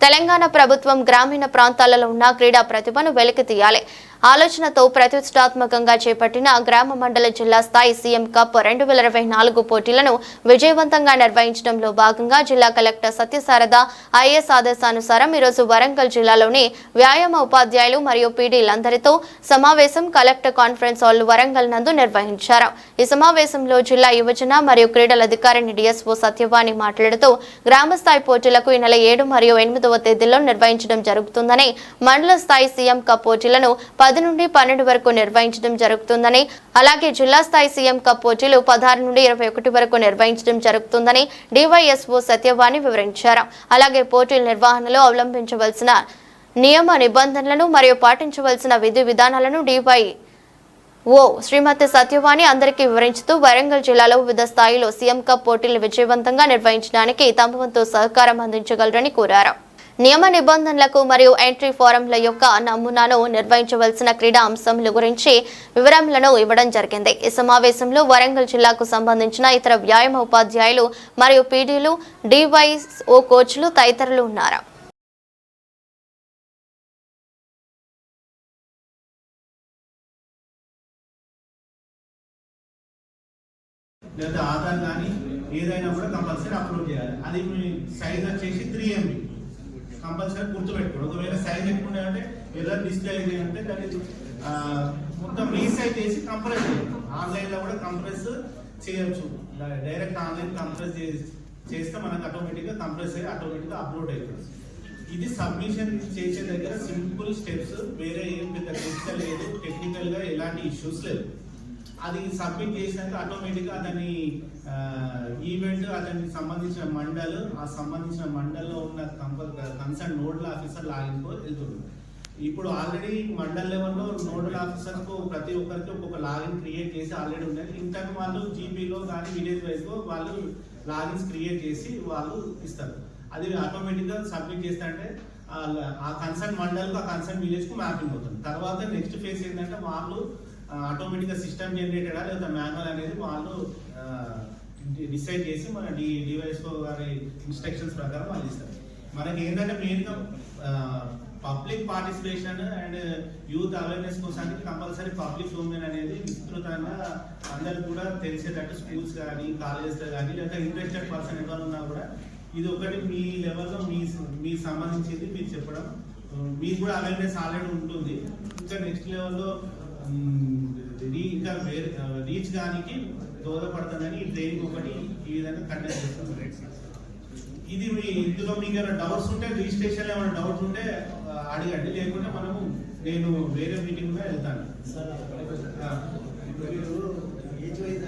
తెలంగాణ ప్రభుత్వం గ్రామీణ ప్రాంతాలలో ఉన్న క్రీడా ప్రతిభను వెలికి తీయాలి ఆలోచనతో ప్రతిష్టాత్మకంగా చేపట్టిన గ్రామ మండల జిల్లా స్థాయి సీఎం కప్ రెండు వేల ఇరవై నాలుగు పోటీలను విజయవంతంగా నిర్వహించడంలో భాగంగా జిల్లా కలెక్టర్ సత్యసారద ఐఏఎస్ ఆదేశానుసారం ఈరోజు వరంగల్ జిల్లాలోని వ్యాయామ ఉపాధ్యాయులు మరియు పీడీలందరితో సమావేశం కలెక్టర్ కాన్ఫరెన్స్ హాల్ వరంగల్ నందు నిర్వహించారు. ఈ సమావేశంలో జిల్లా యువజన మరియు క్రీడల అధికారిని డిఎస్ఓ సత్యవాణి మాట్లాడుతూ గ్రామ స్థాయి పోటీలకు ఈ నెల ఏడు మరియు ఎనిమిదవ తేదీలో నిర్వహించడం జరుగుతుందని మండల స్థాయి సీఎం కప్ పోటీలను పది నుండి పన్నెండు వరకు నిర్వహించడం జరుగుతుందని అలాగే జిల్లా స్థాయి సీఎం కప్ పోటీలు పదహారు నుండి ఇరవై ఒకటి వరకు నిర్వహించడం జరుగుతుందని డివైఎస్ఓ సత్యవాణి వివరించారు. అలాగే పోటీల నిర్వహణలో అవలంబించవలసిన నియమ నిబంధనలను మరియు పాటించవలసిన విధి విధానాలను డివై ఓ శ్రీమతి సత్యవాణి అందరికీ వివరించుతూ వరంగల్ జిల్లాలో వివిధ స్థాయిలో సీఎం కప్ పోటీలు విజయవంతంగా నిర్వహించడానికి తమ వంతు సహకారం అందించగలరని కోరారు. నియమ నిబంధనలకు మరియు ఎంట్రీ ఫారంల యొక్క నమూనాను నిర్వహించవలసిన క్రీడా అంశముల గురించి వివరములను ఇవ్వడం జరిగింది. ఈ సమావేశంలో వరంగల్ జిల్లాకు సంబంధించిన ఇతర వ్యాయామ ఉపాధ్యాయులు మరియు పీడీలు డివైఓ కోచ్లు తదితరులు ఉన్నారు. లేదా ఆధార్ కానీ ఏదైనా కూడా కంపల్సరీ అప్లోడ్ చేయాలి. అది మీ సైజ్ వచ్చేసి త్రీ ఎంబీ కంపల్సరీ గుర్తుపెట్టుకోండి. ఒకవేళ సైజ్ ఎక్కువ అంటే ఏదో డిస్ప్లే అయింది అంటే దాన్ని మొత్తం రీసైజ్ చేసి కంప్రెస్ ఆన్లైన్లో కూడా కంప్రెస్ చేయొచ్చు. డైరెక్ట్ ఆన్లైన్ కంప్రెస్ చేస్తే మనకు ఆటోమేటిక్గా కంప్రెస్ అయ్యి ఆటోమేటిక్గా అప్లోడ్ అవుతుంది. ఇది సబ్మిషన్ చేసే దగ్గర సింపుల్ స్టెప్స్ వేరే ఏం పెద్ద టెక్నికల్ లేదు. టెక్నికల్గా ఎలాంటి ఇష్యూస్ లేదు అది సబ్మిట్ చేసినాక ఆటోమేటిక్గా దాన్ని ఈవెంట్ అతనికి సంబంధించిన మండల్ ఆ సంబంధించిన మండల్లో ఉన్న కన్సర్న్ నోడల్ ఆఫీసర్ లాగిన్ కో ఇప్పుడు ఆల్రెడీ మండల్ లెవెల్లో నోడల్ ఆఫీసర్కు ప్రతి ఒక్కరికి ఒక్కొక్క లాగిన్ క్రియేట్ చేసి ఆల్రెడీ ఉన్నాయి ఇంతకు వాళ్ళు జీపీలో కానీ విలేజ్ వైజ్లో వాళ్ళు లాగిన్స్ క్రియేట్ చేసి వాళ్ళు ఇస్తారు. అది ఆటోమేటిక్గా సబ్మిట్ సబ్మిట్ అంటే ఆ కన్సర్న్ మండల్కు ఆ కన్సర్న్ విలేజ్కు మ్యాపింగ్ అవుతుంది. తర్వాత నెక్స్ట్ ఫేజ్ ఏంటంటే వాళ్ళు ఆటోమేటిక్గా సిస్టమ్ జనరేటెడా లేదా మాన్యువల్ అనేది వాళ్ళు డిసైడ్ చేసి మన డి డివైస్ గారి ఇన్స్ట్రక్షన్స్ ప్రకారం వాళ్ళు ఇస్తారు. మనకి ఏంటంటే మెయిన్గా public participation and youth awareness కోసానికి compulsory public domain అనేది విస్తృతంగా అందరికి కూడా తెలిసేటట్టు స్కూల్స్ కానీ కాలేజెస్లో కానీ లేదా ఇంట్రెస్టెడ్ పర్సన్ ఎవరు ఉన్నా కూడా ఇది ఒకటి మీ లెవెల్లో మీ మీకు సంబంధించింది మీరు చెప్పడం. మీకు కూడా అవేర్నెస్ ఆల్రెడీ ఉంటుంది. ఇంకా నెక్స్ట్ లెవెల్లో ఇంకా వేరే రీచ్ కానీ దోహదపడుతుందని ఈ ట్రైనింగ్ ఒకటి ఈ విధంగా కండక్ట్ చేస్తాం ఇది మీ ఇందులో మీకు ఏమైనా డౌట్స్ ఉంటే రిజిస్ట్రేషన్ ఏమైనా డౌట్స్ ఉంటే అడగండి. లేకుంటే మనము నేను వేరే మీటింగ్ వెళ్తాను. Sir age wise